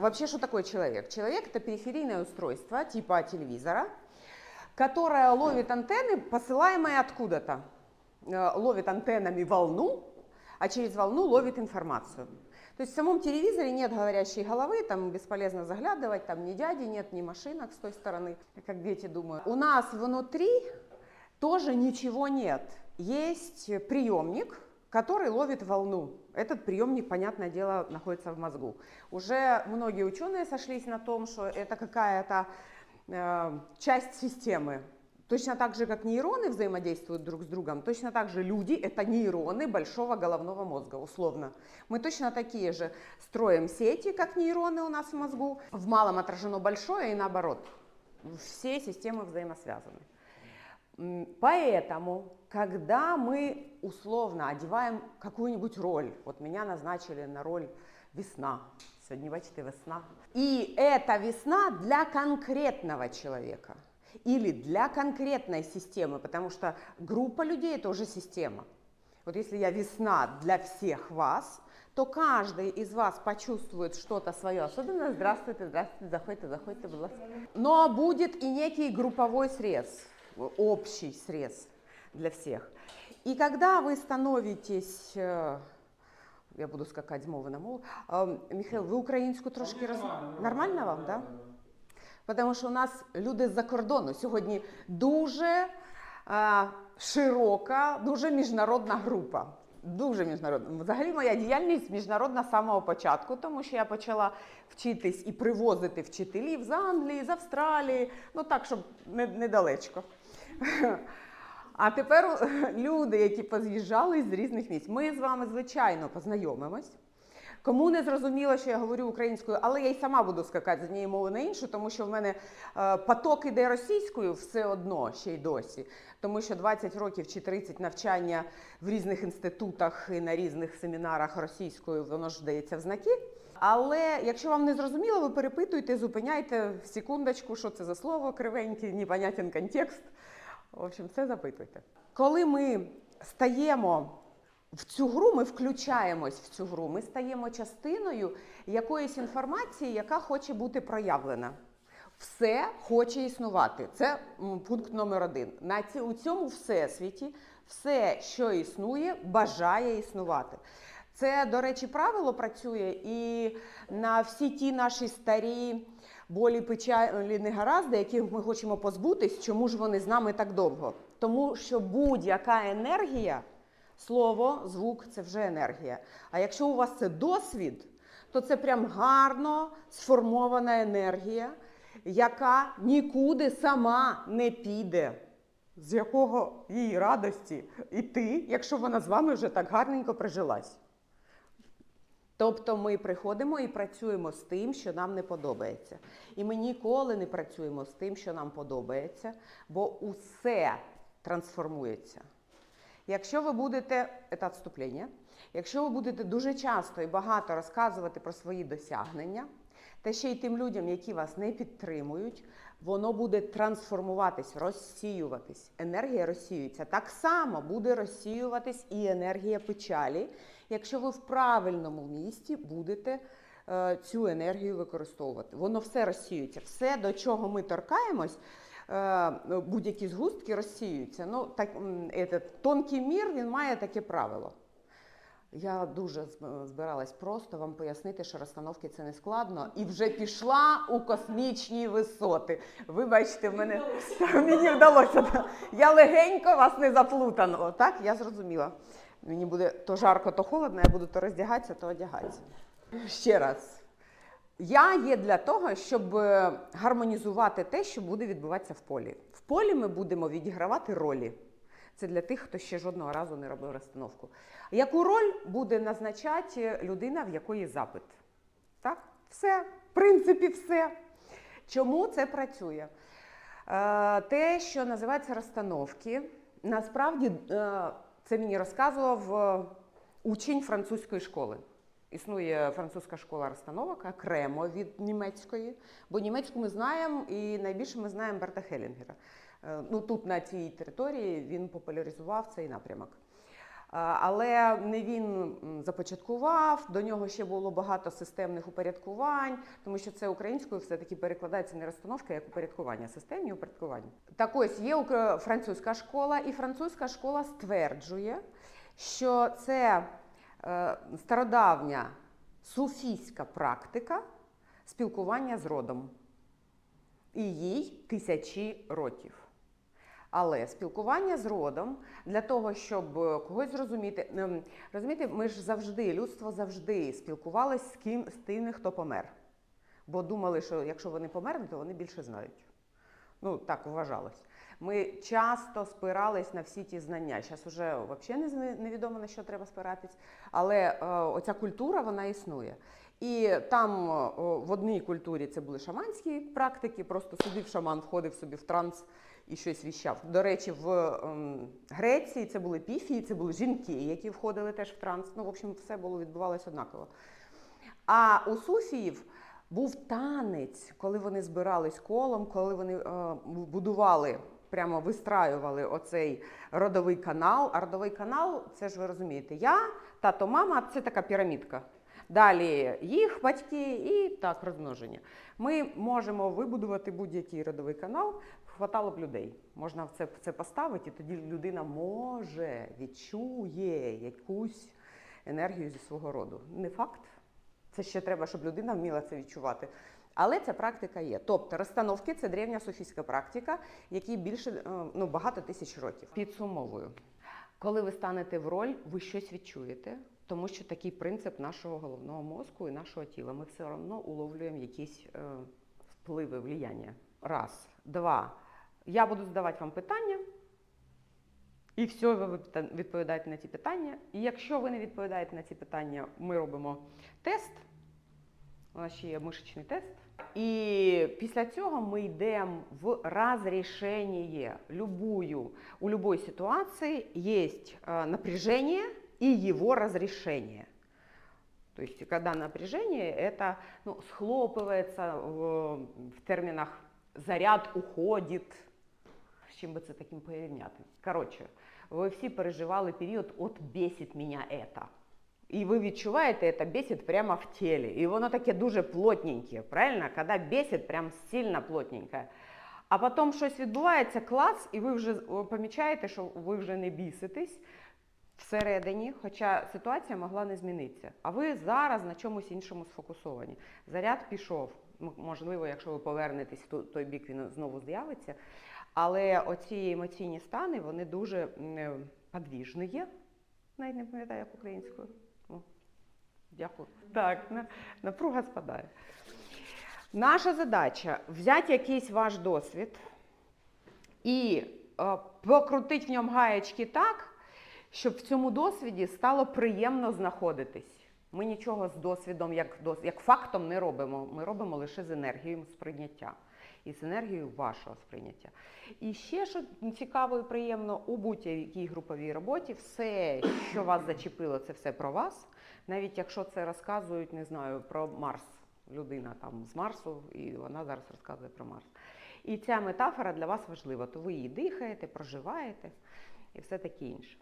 вообще, что такое человек? Человек это периферийное устройство типа телевизора, которое ловит антенны, посылаемые откуда-то. Э, Ловит антеннами волну, а через волну ловит информацию. То есть в самом телевизоре нет говорящей головы, там бесполезно заглядывать, там ни дяди нет, ни машинок с той стороны, как дети думают. У нас внутри тоже ничего нет. Есть приемник, который ловит волну. Этот приемник, понятное дело, находится в мозгу. Уже многие ученые сошлись на том, что это какая-то э, часть системы. Точно так же, как нейроны взаимодействуют друг с другом, точно так же люди – это нейроны большого головного мозга, условно. Мы точно такие же строим сети, как нейроны у нас в мозгу. В малом отражено большое и наоборот. Все системы взаимосвязаны. Поэтому, когда мы условно одеваем какую-нибудь роль, вот меня назначили на роль весна, сегодня, бачите, весна, и эта весна для конкретного человека или для конкретной системы, потому что группа людей это уже система. Вот если я весна для всех вас, то каждый из вас почувствует что-то свое особенное. Здравствуйте, здравствуйте, заходите, заходите, ласка. Но будет и некий групповой срез, общий срез для всех. І когда ви становитесь, е, я буду скакати з мови на мову, Михайло, ви українську трошки роз... Нормально вам. Да? Тому що у нас люди з-за кордону сьогодні дуже е, широка, дуже міжнародна група. Дуже міжнародна. Взагалі моя діяльність міжнародна з самого початку, тому що я почала вчитись і привозити вчителів з Англії, з Австралії, ну так, щоб не, недалечко. А тепер люди, які поз'їжджали з різних місць. Ми з вами, звичайно, познайомимось. Кому не зрозуміло, що я говорю українською, але я й сама буду скакати з однієї мови на іншу, тому що в мене е, поток іде російською все одно ще й досі. Тому що 20 років чи 30 навчання в різних інститутах і на різних семінарах російською, воно ж дається в знаки. Але якщо вам не зрозуміло, ви перепитуйте, зупиняйте секундочку, що це за слово кривенький, непонятен контекст. В общем, це запитуйте. Коли ми стаємо в цю гру, ми включаємось в цю гру, ми стаємо частиною якоїсь інформації, яка хоче бути проявлена. Все хоче існувати. Це пункт номер один. На ці, у цьому всесвіті все, що існує, бажає існувати. Це, до речі, правило працює і на всі ті наші старі болі, печалі, негаразди, яких ми хочемо позбутись, чому ж вони з нами так довго? Тому що будь-яка енергія, слово, звук це вже енергія. А якщо у вас це досвід, то це прям гарно сформована енергія, яка нікуди сама не піде. З якого їй радості іти, якщо вона з вами вже так гарненько прижилась. Тобто ми приходимо і працюємо з тим, що нам не подобається. І ми ніколи не працюємо з тим, що нам подобається, бо усе трансформується. Якщо ви будете, це відступлення, якщо ви будете дуже часто і багато розказувати про свої досягнення, та ще й тим людям, які вас не підтримують, воно буде трансформуватись, розсіюватись. Енергія розсіюється. Так само буде розсіюватись і енергія печалі, якщо ви в правильному місці будете е, цю енергію використовувати. Воно все розсіюється. Все, до чого ми торкаємось, е, будь-які згустки розсіюються. Ну, так, этот, тонкий мір він має таке правило. Я дуже збиралась просто вам пояснити, що розстановки це не складно, і вже пішла у космічні висоти. Ви бачите, в мене мені вдалося. Я легенько вас не заплутано. Так, я зрозуміла. Мені буде то жарко, то холодно, я буду то роздягатися, то одягатися. Ще раз. Я є для того, щоб е, гармонізувати те, що буде відбуватися в полі. В полі ми будемо відігравати ролі. Це для тих, хто ще жодного разу не робив розстановку. Яку роль буде назначати людина, в якої запит? Так? Все, в принципі, все. Чому це працює? Е, те, що називається розстановки, насправді е, це мені розказував е, учень французької школи. Існує французька школа розстановок окремо від німецької, бо німецьку ми знаємо і найбільше ми знаємо Берта Хелінгера. Е, Ну, тут, на цій території, він популяризував цей напрямок. Але не він започаткував, до нього ще було багато системних упорядкувань, тому що це українською все-таки перекладається не розстановка, як упорядкування, системні упорядкування. Так ось є французька школа, і французька школа стверджує, що це е, стародавня суфійська практика спілкування з родом. І їй тисячі років. Але спілкування з родом для того, щоб е, когось зрозуміти, ем, розумієте, ми ж завжди, людство завжди спілкувалось з ким з тими, хто помер. Бо думали, що якщо вони померли, то вони більше знають. Ну, так вважалось. Ми часто спирались на всі ті знання. Зараз вже взагалі не невідомо на що треба спиратись. Але е, оця культура вона існує. І там е, в одній культурі це були шаманські практики, просто сидів шаман, входив собі в транс і щось віщав. До речі, в ем, Греції це були піфії, це були жінки, які входили теж в транс. Ну, в общем, все було відбувалося однаково. А у суфіїв був танець, коли вони збирались колом, коли вони е, будували, прямо вистраювали оцей родовий канал. А родовий канал, це ж ви розумієте, я, тато, мама це така пірамідка. Далі їх батьки і так розмноження. Ми можемо вибудувати будь-який родовий канал, хватало б людей. Можна в це, це поставити, і тоді людина може відчує якусь енергію зі свого роду. Не факт. Це ще треба, щоб людина вміла це відчувати. Але ця практика є. Тобто розстановки це древня софійська практика, якій більше е, ну, багато тисяч років. Підсумовую, коли ви станете в роль, ви щось відчуєте, тому що такий принцип нашого головного мозку і нашого тіла. Ми все одно уловлюємо якісь е, впливи, влияння. Раз, два. Я буду задавати вам питання. І все, ви відпита- відповідаєте на ці питання. І якщо ви не відповідаєте на ці питання, ми робимо тест. У нас ще є мишечний тест. І після цього ми йдемо в розрішення любую. У любой ситуации есть э, напряжение и его разрешение. То есть, когда напряжение, это ну, схлопывается в, в терминах заряд уходит. З чим би це таким порівняти? Коротше, ви всі переживали період от бесить мене это. І ви відчуваєте, це бесить прямо в тілі. І воно таке дуже плотненьке, правильно? Коли бесить, прям сильно плотненьке. А потім щось відбувається, клас, і ви вже помічаєте, що ви вже не біситесь всередині, хоча ситуація могла не змінитися. А ви зараз на чомусь іншому сфокусовані. Заряд пішов. Можливо, якщо ви повернетесь в той бік, він знову з'явиться. Але оці емоційні стани, вони дуже е, подвіжні є. Навіть не пам'ятаю, як українською. Дякую. Так, напруга спадає. Наша задача взяти якийсь ваш досвід і е, покрутити в ньому гаєчки так, щоб в цьому досвіді стало приємно знаходитись. Ми нічого з досвідом, як, як фактом не робимо. Ми робимо лише з енергією сприйняття і з енергією вашого сприйняття. І ще що цікаво і приємно у будь-якій груповій роботі, все, що вас зачепило, це все про вас. Навіть якщо це розказують, не знаю, про Марс. Людина там з Марсу, і вона зараз розказує про Марс. І ця метафора для вас важлива, то ви її дихаєте, проживаєте і все таке інше.